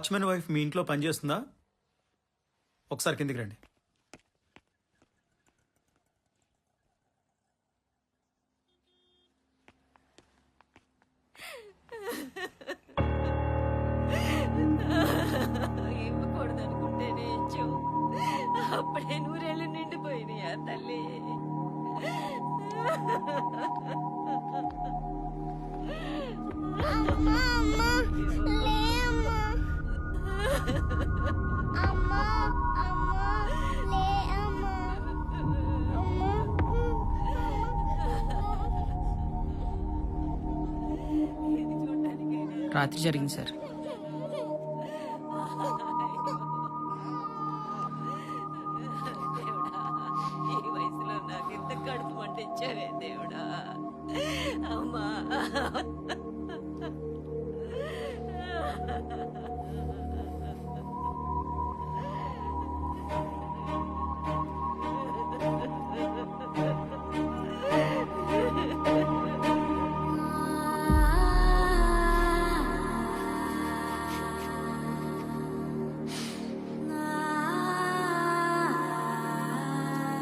Watchman wife మీ ఇంట్లో పనిచేస్తుందా? ఒకసారి కిందికి రండి. రాత్రి జరిగింది సార్.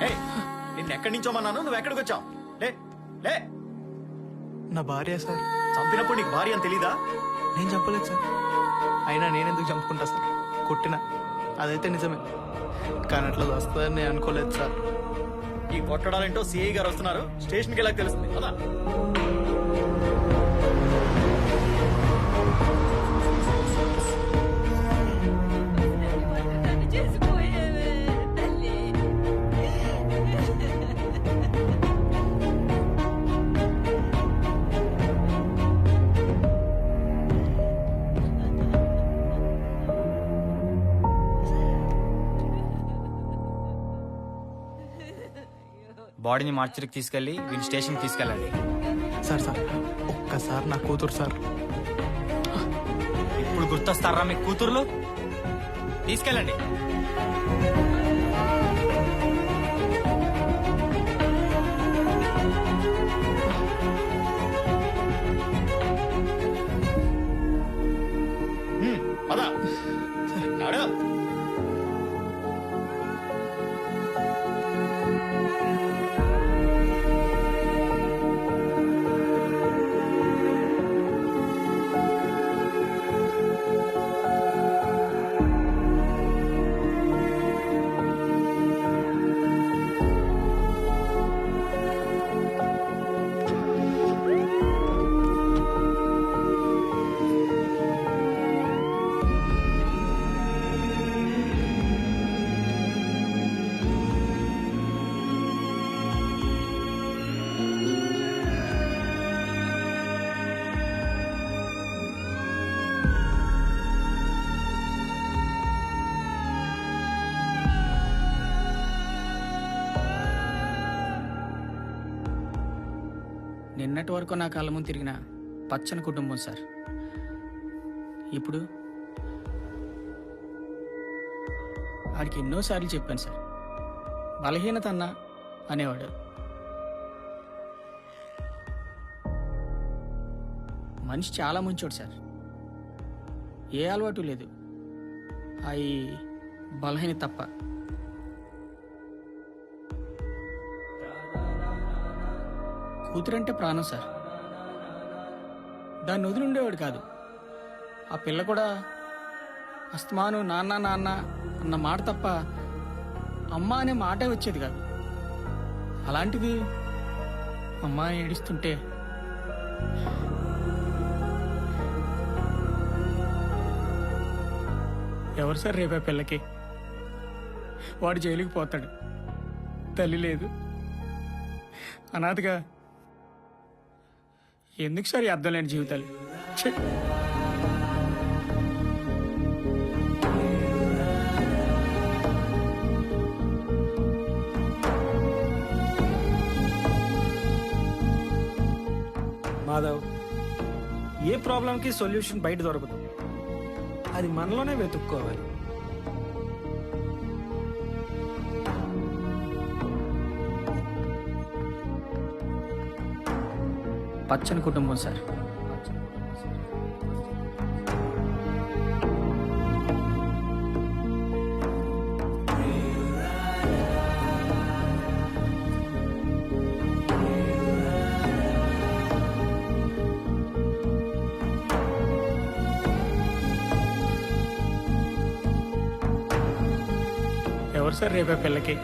నిన్ను ఎక్కడి నుంచో మన్నాను నువ్వు ఎక్కడికి వచ్చావు? లే లే. నా భార్య సార్. చంపినప్పుడు నీకు భార్య అని తెలీదా? నేను చంపలేదు సార్. అయినా నేనెందుకు చంపుకుంటా సార్? కొట్టిన. అదైతే నిజమే. కానీ అట్లా వస్తుందని నేను అనుకోలేదు సార్. ఈ కొట్టడాలేంటో సిఐ గారు వస్తున్నారు. స్టేషన్కి వెళ్ళాక తెలుస్తుంది. కదా బాడీని మార్చరికి తీసుకెళ్ళి వీని స్టేషన్కి తీసుకెళ్ళండి. సార్ సార్ ఒక్కసారి నా కూతురు సార్. ఇప్పుడు గుర్తొస్తారా మీ కూతుర్లు? తీసుకెళ్ళండి. నిన్నటి వరకు నా కళ్ళ ముందు తిరిగిన పచ్చని కుటుంబం సార్. ఇప్పుడు వాడికి ఎన్నోసార్లు చెప్పాను సార్. బలహీనత అన్నా అనేవాడు. మనిషి చాలా మంచోడు సార్. ఏ అలవాటు లేదు. అవి బలహీన తప్ప. కూతురంటే ప్రాణం సార్. దాన్ని వదిలి ఉండేవాడు కాదు. ఆ పిల్ల కూడా అస్తమాను నాన్న నాన్న అన్న మాట తప్ప అమ్మ అనే మాటే వచ్చేది కాదు. అలాంటిది అమ్మ ఏడుస్తుంటే ఎవరు సార్ రేపే పిల్లకి? వాడు జైలుకి పోతాడు. తల్లి లేదు. అనాథగా ఎందుకు సార్ ఈ అర్థం లేని జీవితాలు? ఛీ! మాధవ్ ఏ ప్రాబ్లంకి సొల్యూషన్ బయట దొరకదు. అది మనలోనే వెతుక్కోవాలి. పచ్చని కుటుంబం సార్. ఎవరు సార్ రేపే పిల్లకి?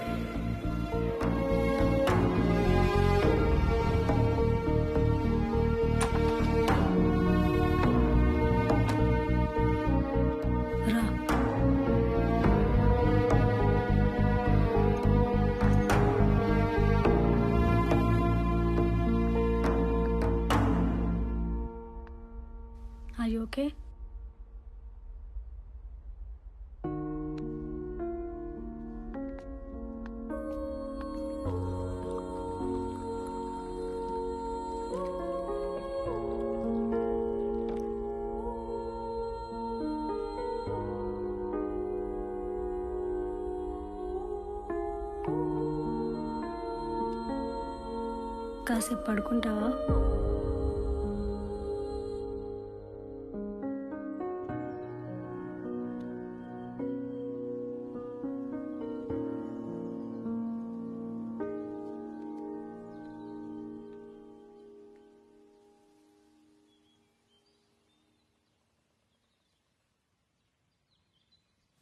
ఓకే? కాసేపు పడుకుంటావా?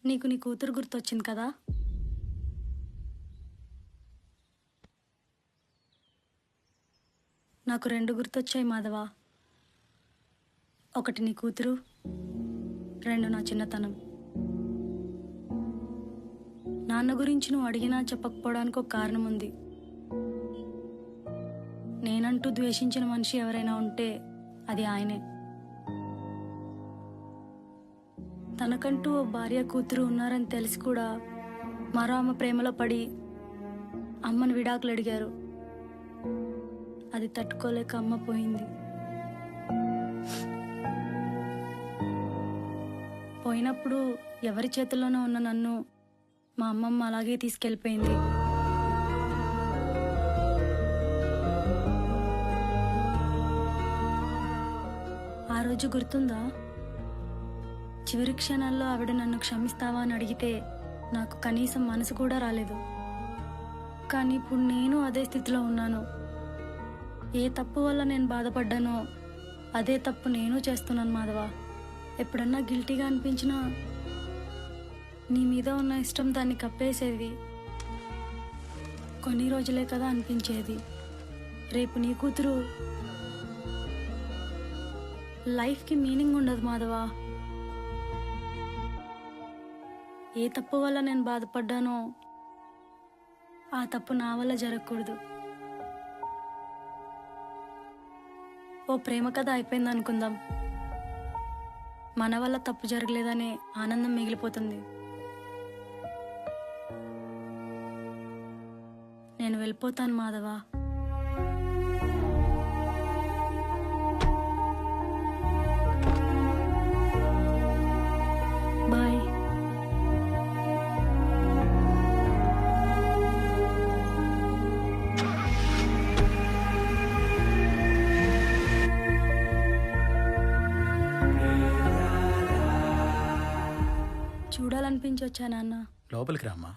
నీకు నీ కూతురు గుర్తొచ్చింది కదా? నాకు రెండు గుర్తొచ్చాయి మాధవ. ఒకటి నీ కూతురు రెండు నా చిన్నతనం. నాన్న గురించి నువ్వు అడిగినా చెప్పకపోవడానికి ఒక కారణం ఉంది. నేనంటూ ద్వేషించిన మనిషి ఎవరైనా ఉంటే అది ఆయనే. తనకంటూ ఓ భార్య కూతురు ఉన్నారని తెలిసి కూడా మరో ఆమె ప్రేమలో పడి అమ్మను విడాకులు అడిగారు. అది తట్టుకోలేక అమ్మ పోయింది. పోయినప్పుడు ఎవరి చేతుల్లోనో ఉన్న నన్ను మా అమ్మమ్మ అలాగే తీసుకెళ్ళిపోయింది. ఆ రోజు గుర్తుందా? చివరి క్షణాల్లో ఆవిడ నన్ను క్షమిస్తావా అని అడిగితే నాకు కనీసం మనసు కూడా రాలేదు. కానీ ఇప్పుడు నేను అదే స్థితిలో ఉన్నాను. ఏ తప్పు వల్ల నేను బాధపడ్డానో అదే తప్పు నేను చేస్తున్నాను మాధవ. ఎప్పుడన్నా గిల్టీగా అనిపించినా నీ మీద ఉన్న ఇష్టం దాన్ని కప్పేసేది కొన్ని రోజులే కదా అనిపించేది. రేపు నీ కూతురు లైఫ్కి మీనింగ్ ఉండదు మాధవా. ఏ తప్పు వల్ల నేను బాధపడ్డానో ఆ తప్పు నా వల్ల జరగకూడదు. ఓ ప్రేమ కథ అయిపోయింది అనుకుందాం. మన వల్ల తప్పు జరగలేదనే ఆనందం మిగిలిపోతుంది. నేను వెళ్ళిపోతాను మాధవా. అనిపించొచ్చా నాన్న లోపలికి రామ్మా